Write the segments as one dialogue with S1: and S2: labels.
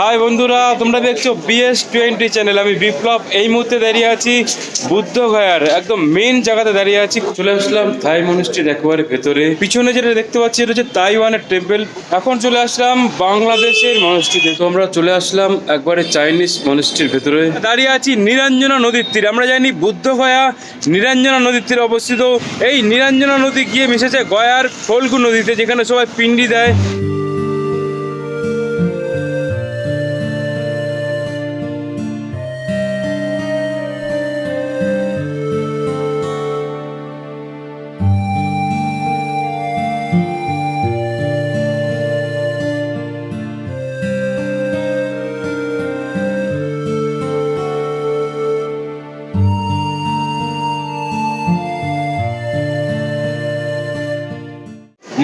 S1: High বন্ধুরা, তোমরা দেখছ বিএস টোয়েন্টি চ্যানেল আমি বিপ্লব, এই মুহূর্তে দাঁড়িয়ে আছি বুদ্ধ গয়ার একদম মেন জায়গাতে দাঁড়িয়ে আছি। চলে আসলাম থাই মনুষ্ঠীর একেবারে ভেতরে। পিছনে যেটা দেখতে পাচ্ছি, এটা হচ্ছে তাইওয়ানের টেম্পল এখন চলে আসলাম বাংলাদেশের মনুষ্ঠীতে। তো আমরা চলে আসলাম একবারে চাইনিজ মনুষ্ঠীর ভেতরে। দাঁড়িয়ে আছি নিরঞ্জনা নদীর তীরে। আমরা জানি বুদ্ধ গয়া নিরঞ্জনা নদীর তীরে অবস্থিত। এই নিরঞ্জনা নদী গিয়ে মিশেছে গয়ার ফল্গু নদীতে, যেখানে সবাই পিন্ডি দেয়।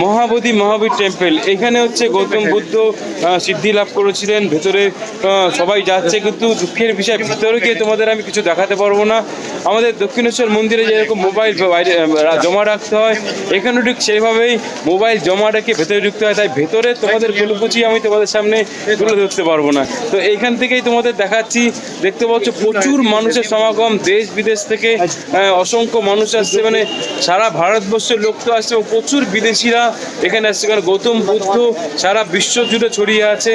S1: মহাবোধি মহাবীর টেম্পেল। এখানে হচ্ছে গৌতম বুদ্ধ সিদ্ধি লাভ করেছিলেন। ভেতরে সবাই যাচ্ছে, কিন্তু দুঃখের বিষয়, ভিতরে গিয়ে তোমাদের আমি কিছু দেখাতে পারব না। আমাদের দক্ষিণেশ্বর মন্দিরে যেরকম মোবাইল জমা রাখতে হয়, এখানেও ঠিক সেইভাবেই মোবাইল জমা রেখে ভেতরে ঢুকতে হয়। তাই ভেতরে তোমাদের কুলকুচি আমি তোমাদের সামনে তুলে ধরতে পারব না। তো এইখান থেকেই তোমাদের দেখাচ্ছি, দেখতে পাচ্ছ প্রচুর মানুষের সমাগম, দেশ বিদেশ থেকে অসংখ্য মানুষ আসছে মানে সারা ভারতবর্ষের লোক তো আসছে, এবং প্রচুর বিদেশিরা এখানে আসছে। কারণ গৌতম বুদ্ধ সারা বিশ্ব জুড়ে ছড়িয়ে আছে।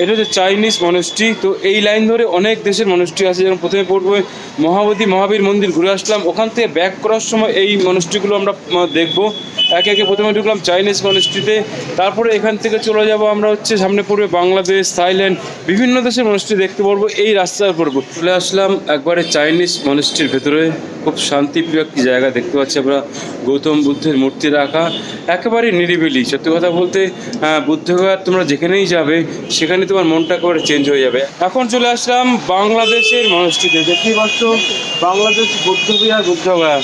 S1: এটা হচ্ছে চাইনিজ মনস্ট্রি তো এই লাইন ধরে অনেক দেশের মনস্ট্রি আছে। যেমন প্রথমে পড়বে মহাবতী মহাবীর মন্দির ঘুরে আসলাম। ওখান থেকে ব্যাক করার সময় এই মনস্ট্রিগুলো আমরা দেখব। একে একে প্রথমে ঢুকলাম চাইনিজ মনস্ট্রিতে তারপরে এখান থেকে চলে যাব আমরা হচ্ছে সামনে পড়বে বাংলাদেশ থাইল্যান্ড বিভিন্ন দেশের মনস্ট্রি দেখতে পারব। এই রাস্তার পড়ব। চলে আসলাম একবারে চাইনিজ মনস্ট্রির ভেতরে। খুব শান্তিপ্রিয় একটি জায়গা দেখতে পাচ্ছি আমরা। গৌতম বুদ্ধের মূর্তি রাখা। একেবারে নিরিবিলি। সত্যি কথা বলতে আহ, বুদ্ধগয়ার তোমরা যেখানেই যাবে সেখানে তোমার মনটা করে চেঞ্জ হয়ে যাবে। এখন চলে আসলাম বাংলাদেশের মানুষটিতে দেখতেই পাচ্ছ, বাংলাদেশ বুদ্ধবিহার বুদ্ধগয়া।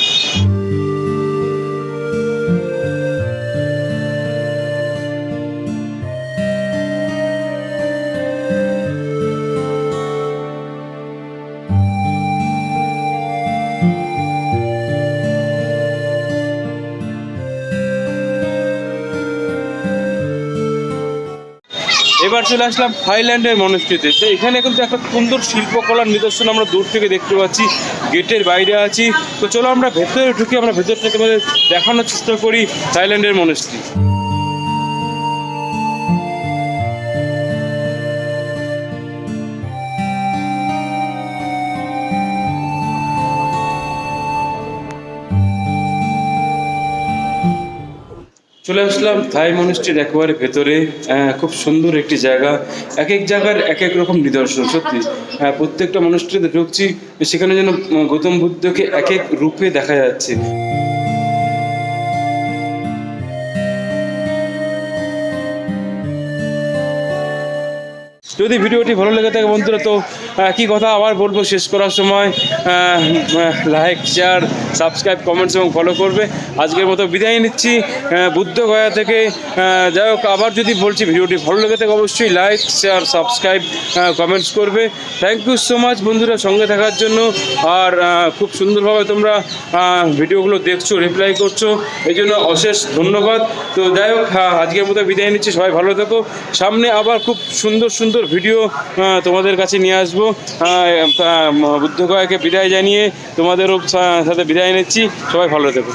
S1: এবার চলে আসলাম থাইল্যান্ডের মনস্ট্রিতে তো এখানে কিন্তু একটা সুন্দর শিল্পকলার নিদর্শন আমরা দূর থেকে দেখতে পাচ্ছি। গেটের বাইরে আছি। তো চলো আমরা ভেতরে ঢুকে আমরা ভেতর দেখানোর চেষ্টা করি থাইল্যান্ডের মনস্ট্রি চলে আসলাম থাই মনিস্ট্রির একেবারে ভেতরে খুব সুন্দর একটি জায়গা, এক এক জায়গার এক এক রকম নিদর্শন, সত্যি। প্রত্যেকটা মনস্ট্রিতে ঢুকছি, সেখানে যেন গৌতম বুদ্ধকে এক এক রূপে দেখা যাচ্ছে। যদি ভিডিওটি ভালো লেগে থাকে বন্ধুরা, তো একই কথা আবার বলব, শেষ করার সময় লাইক শেয়ার সাবস্ক্রাইব কমেন্টস এবং ফলো করবে। আজকের মতো বিদায় নিচ্ছি। বুদ্ধ গয়া থেকে যাই হোক, আবার যদি বলছি ভিডিওটি ভালো লেগে থাকে, অবশ্যই লাইক শেয়ার সাবস্ক্রাইব কমেন্টস করবে। থ্যাংক ইউ সো মাচ বন্ধুরা সঙ্গে থাকার জন্য। আর খুব সুন্দরভাবে তোমরা ভিডিওগুলো দেখছ রিপ্লাই করছ। এই জন্য অশেষ ধন্যবাদ। তো যাই হোক আজকের মতো বিদায় নিচ্ছি। সবাই ভালো থেকো। সামনে আবার খুব সুন্দর সুন্দর ভিডিও তোমাদের কাছে নিয়ে আসব। বুদ্ধ গয়াকে বিদায় জানিয়ে তোমাদেরও সাথে বিদায় নিচ্ছি। সবাই ভালো থেকো।